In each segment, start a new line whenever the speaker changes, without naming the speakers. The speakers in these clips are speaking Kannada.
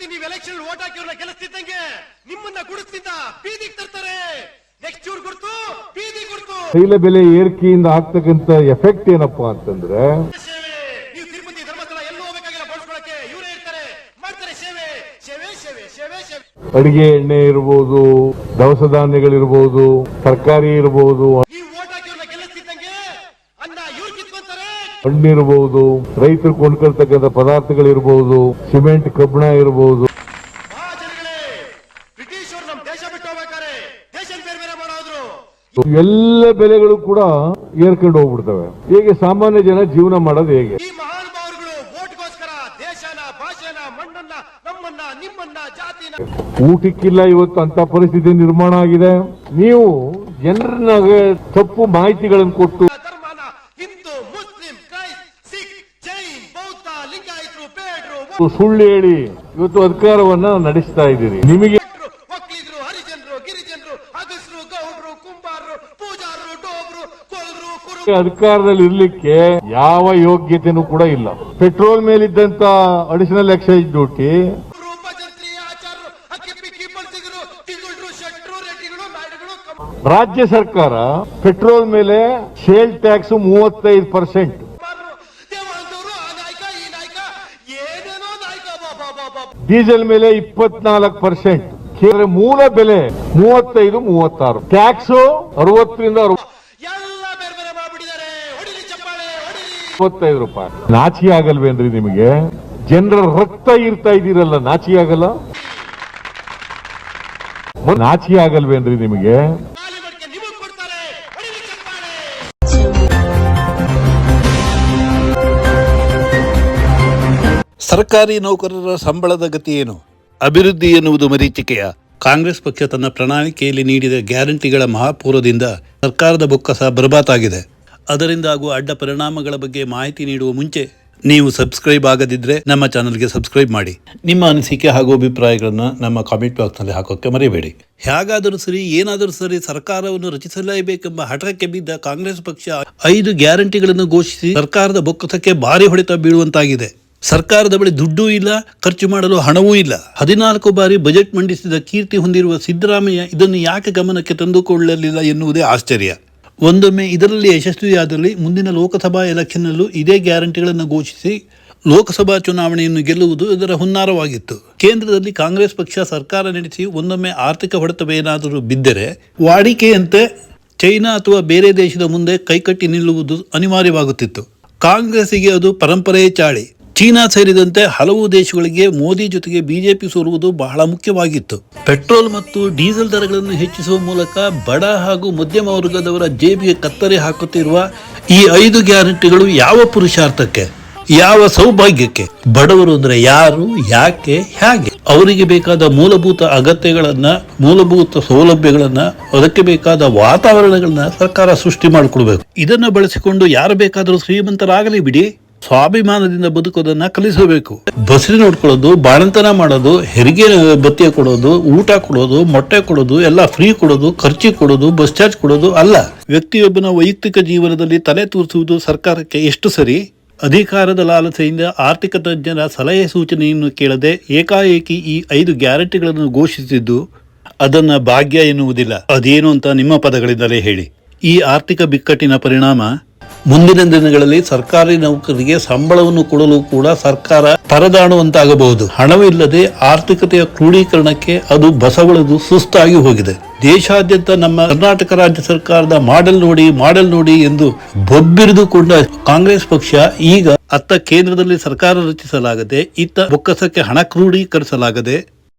ಸತಿ ನೀವು ಎಲೆಕ್ಷನ್ ಓಟ್ ಹಾಕಿವ್ರನ್ನ ಗೆಲ್ಲಿಸ್ತಿದ್ದಂಗೆ ನಿಮ್ಮನ್ನ ಗುಡಿಸ್ತಿದ್ದ ಬೀದಿಗೆ ತರ್ತಾರೆ. ನೆಕ್ಸ್ಟ್ ಇವ್ರ ಗುರ್ತು ಬೀದಿ ಗುರ್ತು
ತೈಲ ಬೆಲೆ ಏರಿಕೆಯಿಂದ ಆಗ್ತಕ್ಕಂತ ಎಫೆಕ್ಟ್ ಏನಪ್ಪಾ ಅಂತಂದ್ರೆ
ಸೇವೆ. ನೀವು ತಿರುಪತಿ ಧರ್ಮಸ್ಥಳ ಎಲ್ಲೂ ಹೋಗ್ಬೇಕಾಗಿಲ್ಲ ಬಳಸ್ಕೊಳಕ್ಕೆ ಇವರೇ ಇರ್ತಾರೆ. ಮಾಡ್ತಾರೆ ಸೇವೆ. ಸೇವೆ ಸೇವೆ ಸೇವೆ ಸೇವೆ.
ಅಡಿಗೆ ಎಣ್ಣೆ ಇರ್ಬೋದು ದವಸ ಧಾನ್ಯಗಳಿರ್ಬೋದು ತರಕಾರಿ ಇರ್ಬೋದು
ನೀವು ಓಟ್ ಹಾಕಿವ್ರನ್ನ ಗೆಲ್ಲಿಸ್ತಿದ್ದಂಗೆ ಅನ್ನ ಇವ್ರು ಕಿತ್ಕೊಂತಾರೆ
ಹಣ್ಣಿರ್ಬೋದು ರೈತರು ಕೊಂಡ್ಕೊಳ್ತಕ್ಕಂಥ ಪದಾರ್ಥಗಳಿರ್ಬೋದು ಸಿಮೆಂಟ್ ಕಬ್ಬಣ ಇರ್ಬೋದು
ಮಹಾಜನಗಳೇ ಬ್ರಿಟಿಷ್ ಅವರು ನಮ್ ರೈತರು ಕೊಂಡ್ಕೊಳ್ತಕ್ಕಂತ ಪದಾರ್ಥಗಳಿರಬಹುದು ಸಿಮೆಂಟ್ ಕಬ್ಬಿಣ ಮಾಡೋದ್ರು.
ಎಲ್ಲ ಬೆಲೆಗಳು ಕೂಡ ಏರ್ಕೊಂಡು ಹೋಗ್ಬಿಡ್ತವೆ. ಹೇಗೆ ಸಾಮಾನ್ಯ ಜನ ಜೀವನ ಮಾಡೋದು ಹೇಗೆ? ಊಟಕ್ಕಿಲ್ಲ ಇವತ್ತು ಅಂತ ಪರಿಸ್ಥಿತಿ ನಿರ್ಮಾಣ ಆಗಿದೆ. ನೀವು ಜನರನ್ನ ತಪ್ಪು ಮಾಹಿತಿಗಳನ್ನು ಕೊಟ್ಟು ಸುಳ್ಳು ಹೇಳಿ ಇವತ್ತು ಅಧಿಕಾರವನ್ನ ನಡೆಸ್ತಾ ಇದ್ದೀರಿ ನಿಮಗೆ
ಭಟ್ರು, ಒಕ್ಕಲಿಗರು ಹರಿಜನರು ಗಿರಿಜನರು ಅಗಸರು ಗೌಡ್ರು ಕುಂಬಾರರು ಪೂಜಾರರು ಡೋಬ್ರು ಕೊಲ್ರು ಕುರು
ಅಧಿಕಾರದಲ್ಲಿ ಇರ್ಲಿಕ್ಕೆ ಯಾವ ಯೋಗ್ಯತೆನೂ ಕೂಡ ಇಲ್ಲ. ಪೆಟ್ರೋಲ್ ಮೇಲಿದ್ದಂತ ಅಡಿಷನಲ್ ಎಕ್ಸೈಸ್ ಡ್ಯೂಟಿ
ಭಜಂತ್ರಿ ಆಚಾರರು ಅಕ್ಕಿ ಪಿಕ್ಕಿ ಬಳ್ಸಿಗರು ತಿಂಗಳು ಶೆಟ್ರು ರೆಡ್ಡಿಗಳು ನಾಯ್ಡುಗಳು
ರಾಜ್ಯ ಸರ್ಕಾರ ಪೆಟ್ರೋಲ್ ಮೇಲೆ ಸೇಲ್ ಟ್ಯಾಕ್ಸ್ ಮೂವತ್ತೈದು ಪರ್ಸೆಂಟ್. ಡೀಸೆಲ್ ಮೇಲೆ ಇಪ್ಪತ್ನಾಲ್ಕು ಪರ್ಸೆಂಟ್. ಮೂಲ ಬೆಲೆ ಮೂವತ್ತೈದು ಮೂವತ್ತಾರು. ಟ್ಯಾಕ್ಸ್ ಅರವತ್ತರಿಂದ ಅರವತ್ತೈದು ರೂಪಾಯಿ. ನಾಚಿ ಆಗಲ್ವೇನ್ರಿ ನಿಮಗೆ? ಜನರ ರಕ್ತ ಇರ್ತಾ ಇದ್ದೀರಲ್ಲ ನಾಚಿ ಆಗಲ್ಲ? ನಾಚಿ ಆಗಲ್ವೇನ್ರಿ ನಿಮಗೆ?
ಸರ್ಕಾರಿ ನೌಕರರ ಸಂಬಳದ ಗತಿ ಏನು? ಅಭಿವೃದ್ಧಿ ಎನ್ನುವುದು ಮರೀಚಿಕೆಯ. ಕಾಂಗ್ರೆಸ್ ಪಕ್ಷ ತನ್ನ ಪ್ರಣಾಳಿಕೆಯಲ್ಲಿ ನೀಡಿದ ಗ್ಯಾರಂಟಿಗಳ ಮಹಾಪೂರದಿಂದ ಸರ್ಕಾರದ ಬೊಕ್ಕಸ ಬರಬಾತಾಗಿದೆ. ಅದರಿಂದ ಆಗುವ ಅಡ್ಡ ಪರಿಣಾಮಗಳ ಬಗ್ಗೆ ಮಾಹಿತಿ ನೀಡುವ ಮುಂಚೆ ನೀವು ಸಬ್ಸ್ಕ್ರೈಬ್ ಆಗದಿದ್ದರೆ ನಮ್ಮ ಚಾನಲ್ಗೆ ಸಬ್ಸ್ಕ್ರೈಬ್ ಮಾಡಿ. ನಿಮ್ಮ ಅನಿಸಿಕೆ ಹಾಗೂ ಅಭಿಪ್ರಾಯಗಳನ್ನು ನಮ್ಮ ಕಾಮೆಂಟ್ ಬಾಕ್ಸ್ನಲ್ಲಿ ಹಾಕೋಕ್ಕೆ ಮರೆಯಬೇಡಿ. ಹೇಗಾದರೂ ಸರಿ, ಏನಾದರೂ ಸರಿ ಸರ್ಕಾರವನ್ನು ರಚಿಸಲೇಬೇಕೆಂಬ ಹಠಕ್ಕೆ ಬಿದ್ದ ಕಾಂಗ್ರೆಸ್ ಪಕ್ಷ ಐದು ಗ್ಯಾರಂಟಿಗಳನ್ನು ಘೋಷಿಸಿ ಸರ್ಕಾರದ ಬೊಕ್ಕಸಕ್ಕೆ ಭಾರಿ ಹೊಡೆತ ಬೀಳುವಂತಾಗಿದೆ. ಸರ್ಕಾರದ ಬಳಿ ದುಡ್ಡೂ ಇಲ್ಲ, ಖರ್ಚು ಮಾಡಲು ಹಣವೂ ಇಲ್ಲ. ಹದಿನಾಲ್ಕು ಬಾರಿ ಬಜೆಟ್ ಮಂಡಿಸಿದ ಕೀರ್ತಿ ಹೊಂದಿರುವ ಸಿದ್ದರಾಮಯ್ಯ ಇದನ್ನು ಯಾಕೆ ಗಮನಕ್ಕೆ ತಂದುಕೊಳ್ಳಲಿಲ್ಲ ಎನ್ನುವುದೇ ಆಶ್ಚರ್ಯ. ಒಂದೊಮ್ಮೆ ಇದರಲ್ಲಿ ಯಶಸ್ವಿಯಾದಲ್ಲಿ ಮುಂದಿನ ಲೋಕಸಭಾ ಎಲೆಕ್ಷನ್ನಲ್ಲೂ ಇದೇ ಗ್ಯಾರಂಟಿಗಳನ್ನು ಘೋಷಿಸಿ ಲೋಕಸಭಾ ಚುನಾವಣೆಯನ್ನು ಗೆಲ್ಲುವುದು ಇದರ ಹುನ್ನಾರವಾಗಿತ್ತು. ಕೇಂದ್ರದಲ್ಲಿ ಕಾಂಗ್ರೆಸ್ ಪಕ್ಷ ಸರ್ಕಾರ ನಡೆಸಿ ಒಂದೊಮ್ಮೆ ಆರ್ಥಿಕ ಹೊಡೆತವೇನಾದರೂ ಬಿದ್ದರೆ ವಾಡಿಕೆಯಂತೆ ಚೈನಾ ಅಥವಾ ಬೇರೆ ದೇಶದ ಮುಂದೆ ಕೈಕಟ್ಟಿ ನಿಲ್ಲುವುದು ಅನಿವಾರ್ಯವಾಗುತ್ತಿತ್ತು. ಕಾಂಗ್ರೆಸ್ಸಿಗೆ ಅದು ಪರಂಪರೆಯೇ ಚಾಳಿ. ಚೀನಾ ಸೇರಿದಂತೆ ಹಲವು ದೇಶಗಳಿಗೆ ಮೋದಿ ಜೊತೆಗೆ ಬಿಜೆಪಿ ಸೋರುವುದು ಬಹಳ ಮುಖ್ಯವಾಗಿತ್ತು. ಪೆಟ್ರೋಲ್ ಮತ್ತು ಡೀಸೆಲ್ ದರಗಳನ್ನು ಹೆಚ್ಚಿಸುವ ಮೂಲಕ ಬಡ ಹಾಗೂ ಮಧ್ಯಮ ವರ್ಗದವರ ಜೇಬಿಗೆ ಕತ್ತರಿ ಹಾಕುತ್ತಿರುವ ಈ ಐದು ಗ್ಯಾರಂಟಿಗಳು ಯಾವ ಪುರುಷಾರ್ಥಕ್ಕೆ, ಯಾವ ಸೌಭಾಗ್ಯಕ್ಕೆ, ಬಡವರು ಅಂದ್ರೆ ಯಾರು, ಯಾಕೆ, ಹೇಗೆ? ಅವರಿಗೆ ಬೇಕಾದ ಮೂಲಭೂತ ಅಗತ್ಯಗಳನ್ನ, ಮೂಲಭೂತ ಸೌಲಭ್ಯಗಳನ್ನ, ಅದಕ್ಕೆ ಬೇಕಾದ ವಾತಾವರಣಗಳನ್ನ ಸರ್ಕಾರ ಸೃಷ್ಟಿ ಮಾಡಿಕೊಡ್ಬೇಕು. ಇದನ್ನ ಬಳಸಿಕೊಂಡು ಯಾರು ಬೇಕಾದರೂ ಶ್ರೀಮಂತರಾಗಲಿ ಬಿಡಿ. ಸ್ವಾಭಿಮಾನದಿಂದ ಬದುಕೋದನ್ನ ಕಲಿಸಬೇಕು. ಬಸರಿ ನೋಡ್ಕೊಳ್ಳೋದು, ಬಾಣಂತನ ಮಾಡೋದು, ಹೆರಿಗೆ, ಬತ್ತಿಯ ಕೊಡೋದು, ಊಟ ಕೊಡೋದು, ಮೊಟ್ಟೆ ಕೊಡೋದು, ಎಲ್ಲ ಫ್ರೀ ಕೊಡೋದು, ಖರ್ಚಿ ಕೊಡೋದು, ಬಸ್ ಚಾರ್ಜ್ ಕೊಡೋದು ಅಲ್ಲ. ವ್ಯಕ್ತಿಯೊಬ್ಬನ ವೈಯಕ್ತಿಕ ಜೀವನದಲ್ಲಿ ತಲೆ ತೂರಿಸುವುದು ಸರ್ಕಾರಕ್ಕೆ ಎಷ್ಟು ಸರಿ? ಅಧಿಕಾರದ ಲಾಲಸೆಯಿಂದ ಆರ್ಥಿಕ ತಜ್ಞರ ಸಲಹೆ ಸೂಚನೆಯನ್ನು ಕೇಳದೆ ಏಕಾಏಕಿ ಈ ಐದು ಗ್ಯಾರಂಟಿಗಳನ್ನು ಘೋಷಿಸಿದ್ದು ಅದನ್ನ ಭಾಗ್ಯ ಎನ್ನುವುದಿಲ್ಲ. ಅದೇನು ಅಂತ ನಿಮ್ಮ ಪದಗಳಿಂದಲೇ ಹೇಳಿ. ಈ ಆರ್ಥಿಕ ಬಿಕ್ಕಟ್ಟಿನ ಪರಿಣಾಮ ಮುಂದಿನ ದಿನಗಳಲ್ಲಿ ಸರ್ಕಾರಿ ನೌಕರರಿಗೆ ಸಂಬಳವನ್ನು ಕೊಡಲು ಕೂಡ ಸರ್ಕಾರ ಪರದಾಡುವಂತಾಗಬಹುದು. ಹಣವಿಲ್ಲದೆ ಆರ್ಥಿಕತೆಯ ಕ್ರೋಢೀಕರಣಕ್ಕೆ ಅದು ಬಸವಳದು ಸುಸ್ತಾಗಿ ಹೋಗಿದೆ. ದೇಶಾದ್ಯಂತ ನಮ್ಮ ಕರ್ನಾಟಕ ರಾಜ್ಯ ಸರ್ಕಾರದ ಮಾಡೆಲ್ ನೋಡಿ ಮಾಡೆಲ್ ನೋಡಿ ಎಂದು ಬೊಬ್ಬಿರಿದುಕೊಂಡ ಕಾಂಗ್ರೆಸ್ ಪಕ್ಷ ಈಗ ಅತ್ತ ಕೇಂದ್ರದಲ್ಲಿ ಸರ್ಕಾರ ರಚಿಸಲಾಗದೆ, ಇತ್ತ ಬೊಕ್ಕಸಕ್ಕೆ ಹಣ ಕ್ರೋಢೀಕರಿಸಲಾಗದೆ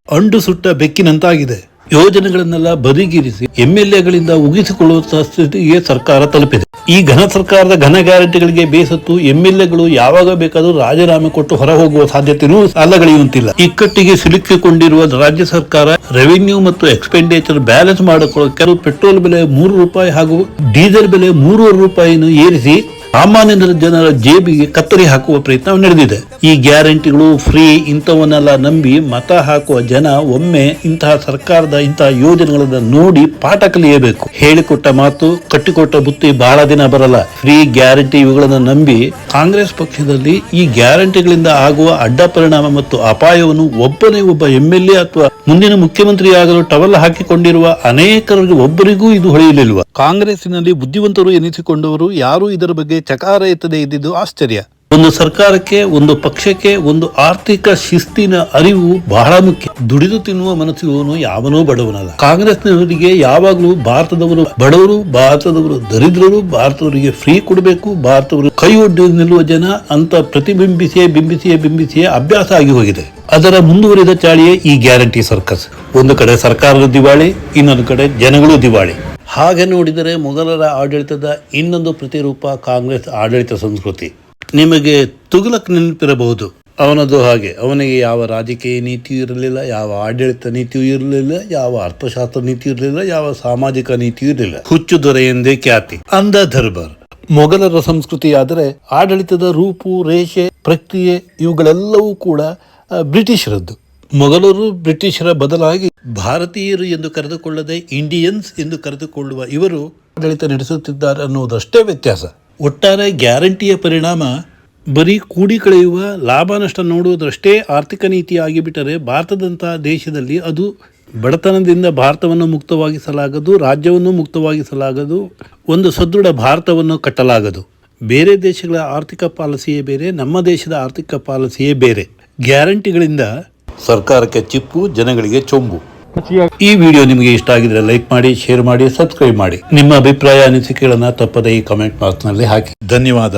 ಅಂಡು ಸುಟ್ಟ ಬೆಕ್ಕಿನಂತಾಗಿದೆ. ಯೋಜನೆಗಳನ್ನೆಲ್ಲ ಬದಿಗಿರಿಸಿ ಎಂಎಲ್ಎಗಳಿಂದ ಉಗಿಸಿಕೊಳ್ಳುವಂತಹ ಸ್ಥಿತಿಗೆ ಸರ್ಕಾರ ತಲುಪಿದೆ. ಈ ಘನ ಸರ್ಕಾರದ ಘನ ಗ್ಯಾರಂಟಿಗಳಿಗೆ ಬೇಸತ್ತು ಎಂಎಲ್ಎಗಳು ಯಾವಾಗ ಬೇಕಾದರೂ ರಾಜೀನಾಮೆ ಕೊಟ್ಟು ಹೊರ ಹೋಗುವ ಸಾಧ್ಯತೆಯೂ ಸಾಲಗಳಿಯುವಂತಿಲ್ಲ ಇಕ್ಕಟ್ಟಿಗೆ ಸಿಲುಕಿಕೊಂಡಿರುವ ರಾಜ್ಯ ಸರ್ಕಾರ ರೆವಿನ್ಯೂ ಮತ್ತು ಎಕ್ಸ್ಪೆಂಡಿಚರ್ ಬ್ಯಾಲೆನ್ಸ್ ಮಾಡಿಕೊಳ್ಳಲು ಪೆಟ್ರೋಲ್ ಬೆಲೆ ಮೂರು ರೂಪಾಯಿ ಹಾಗೂ ಡೀಸೆಲ್ ಬೆಲೆ ಮೂರುವರೆ ರೂಪಾಯಿಯನ್ನು ಏರಿಸಿ ಸಾಮಾನ್ಯ ಜನರ ಜೇಬಿಗೆ ಕತ್ತರಿ ಹಾಕುವ ಪ್ರಯತ್ನ ನಡೆದಿದೆ. ಈ ಗ್ಯಾರಂಟಿಗಳು ಫ್ರೀ ಇಂಥವನ್ನೆಲ್ಲ ನಂಬಿ ಮತ ಹಾಕುವ ಜನ ಒಮ್ಮೆ ಇಂತಹ ಸರ್ಕಾರದ ಇಂತಹ ಯೋಜನೆಗಳನ್ನ ನೋಡಿ ಪಾಠ ಕಲಿಯಬೇಕು. ಹೇಳಿಕೊಟ್ಟ ಮಾತು, ಕಟ್ಟಿಕೊಟ್ಟ ಬುತ್ತಿ ಬಹಳ ದಿನ ಬರಲ್ಲ. ಫ್ರೀ ಗ್ಯಾರಂಟಿ ಇವುಗಳನ್ನು ನಂಬಿ ಕಾಂಗ್ರೆಸ್ ಪಕ್ಷದಲ್ಲಿ ಈ ಗ್ಯಾರಂಟಿಗಳಿಂದ ಆಗುವ ಅಡ್ಡ ಪರಿಣಾಮ ಮತ್ತು ಅಪಾಯವನ್ನು ಒಬ್ಬನೇ ಒಬ್ಬ ಎಂ ಎಲ್ ಎ ಅಥವಾ ಮುಂದಿನ ಮುಖ್ಯಮಂತ್ರಿಯಾಗಲು ಟವಲ್ ಹಾಕಿಕೊಂಡಿರುವ ಅನೇಕರಿಗೆ ಒಬ್ಬರಿಗೂ ಇದು ಹೊಳೆಯಲಿಲ್ವ? ಕಾಂಗ್ರೆಸ್ಸಿನಲ್ಲಿ ಬುದ್ಧಿವಂತರು ಎನಿಸಿಕೊಂಡವರು ಯಾರೂ ಇದರ ಬಗ್ಗೆ ಚಕಾರ ಎತ್ತದೆ ಇದ್ದಿದ್ದು ಆಶ್ಚರ್ಯ. ಒಂದು ಸರ್ಕಾರಕ್ಕೆ, ಒಂದು ಪಕ್ಷಕ್ಕೆ, ಒಂದು ಆರ್ಥಿಕ ಶಿಸ್ತಿನ ಅರಿವು ಬಹಳ ಮುಖ್ಯ. ದುಡಿದು ತಿನ್ನುವ ಮನಸ್ಸಿಗೂ ಯಾವನೋ ಬಡವನಲ್ಲ. ಕಾಂಗ್ರೆಸ್ನವರಿಗೆ ಯಾವಾಗಲೂ ಭಾರತದವರು ಬಡವರು, ಭಾರತದವರು ದರಿದ್ರರು, ಭಾರತದವರಿಗೆ ಫ್ರೀ ಕೊಡಬೇಕು, ಭಾರತವರು ಕೈ ಒಡ್ಡಿ ನಿಲ್ಲುವ ಜನ ಅಂತ ಪ್ರತಿಬಿಂಬಿಸಿಯೇ, ಬಿಂಬಿಸಿಯೇ ಬಿಂಬಿಸಿಯೇ ಅಭ್ಯಾಸ ಆಗಿ ಹೋಗಿದೆ. ಅದರ ಮುಂದುವರಿದ ಚಾಳಿಯೇ ಈ ಗ್ಯಾರಂಟಿ ಸರ್ಕಸ್. ಒಂದು ಕಡೆ ಸರ್ಕಾರದ ದಿವಾಳಿ, ಇನ್ನೊಂದು ಕಡೆ ಜನಗಳು ದಿವಾಳಿ. ಹಾಗೆ ನೋಡಿದರೆ ಮೊಘಲರ ಆಡಳಿತದ ಇನ್ನೊಂದು ಪ್ರತಿರೂಪ ಕಾಂಗ್ರೆಸ್ ಆಡಳಿತ ಸಂಸ್ಕೃತಿ. ನಿಮಗೆ ತುಗಲಕ್ ನೆನಪಿರಬಹುದು ಅವನದು ಹಾಗೆ. ಅವನಿಗೆ ಯಾವ ರಾಜಕೀಯ ನೀತಿಯೂ ಇರಲಿಲ್ಲ, ಯಾವ ಆಡಳಿತ ನೀತಿಯೂ ಇರಲಿಲ್ಲ, ಯಾವ ಅರ್ಥಶಾಸ್ತ್ರ ನೀತಿ ಇರಲಿಲ್ಲ, ಯಾವ ಸಾಮಾಜಿಕ ನೀತಿಯೂ ಇರಲಿಲ್ಲ. ಹುಚ್ಚು ದೊರೆ ಎಂದೇ ಖ್ಯಾತಿ. ಅಂದ ದರ್ಬಾರ್. ಮೊಘಲರ ಸಂಸ್ಕೃತಿಯಾದರೆ ಆಡಳಿತದ ರೂಪು, ರೇಷೆ, ಪ್ರಕ್ರಿಯೆ ಇವುಗಳೆಲ್ಲವೂ ಕೂಡ ಬ್ರಿಟಿಷರದ್ದು. ಮೊಘಲರು ಬ್ರಿಟಿಷರ ಬದಲಾಗಿ ಭಾರತೀಯರು ಎಂದು ಕರೆದುಕೊಳ್ಳದೆ, ಇಂಡಿಯನ್ಸ್ ಎಂದು ಕರೆದುಕೊಳ್ಳುವ ಇವರು ಆಡಳಿತ ನಡೆಸುತ್ತಿದ್ದಾರೆ ಅನ್ನುವುದಷ್ಟೇ ವ್ಯತ್ಯಾಸ. ಒಟ್ಟಾರೆ ಗ್ಯಾರಂಟಿಯ ಪರಿಣಾಮ ಬರೀ ಕೂಡಿ ಕಳೆಯುವ ಲಾಭ ನಷ್ಟ ನೋಡುವುದರಷ್ಟೇ ಆರ್ಥಿಕ ನೀತಿ ಆಗಿಬಿಟ್ಟರೆ ಭಾರತದಂತಹ ದೇಶದಲ್ಲಿ ಅದು ಬಡತನದಿಂದ ಭಾರತವನ್ನು ಮುಕ್ತವಾಗಿಸಲಾಗದು, ರಾಜ್ಯವನ್ನು ಮುಕ್ತವಾಗಿಸಲಾಗದು, ಒಂದು ಸದೃಢ ಭಾರತವನ್ನು ಕಟ್ಟಲಾಗದು. ಬೇರೆ ದೇಶಗಳ ಆರ್ಥಿಕ ಪಾಲಿಸಿಯೇ ಬೇರೆ, ನಮ್ಮ ದೇಶದ ಆರ್ಥಿಕ ಪಾಲಿಸಿಯೇ ಬೇರೆ. ಗ್ಯಾರಂಟಿಗಳಿಂದ ಸರ್ಕಾರಕ್ಕೆ ಚಿಪ್ಪು, ಜನಗಳಿಗೆ ಚೊಂಬು. ಈ ವಿಡಿಯೋ ನಿಮಗೆ ಇಷ್ಟ ಆಗಿದ್ರೆ ಲೈಕ್ ಮಾಡಿ, ಶೇರ್ ಮಾಡಿ, ಸಬ್ಸ್ಕ್ರೈಬ್ ಮಾಡಿ. ನಿಮ್ಮ ಅಭಿಪ್ರಾಯ ಅನಿಸಿಕೆಗಳನ್ನ ತಪ್ಪದೇ ಈ ಕಮೆಂಟ್ ಬಾಕ್ಸ್ನಲ್ಲಿ ಹಾಕಿ. ಧನ್ಯವಾದ.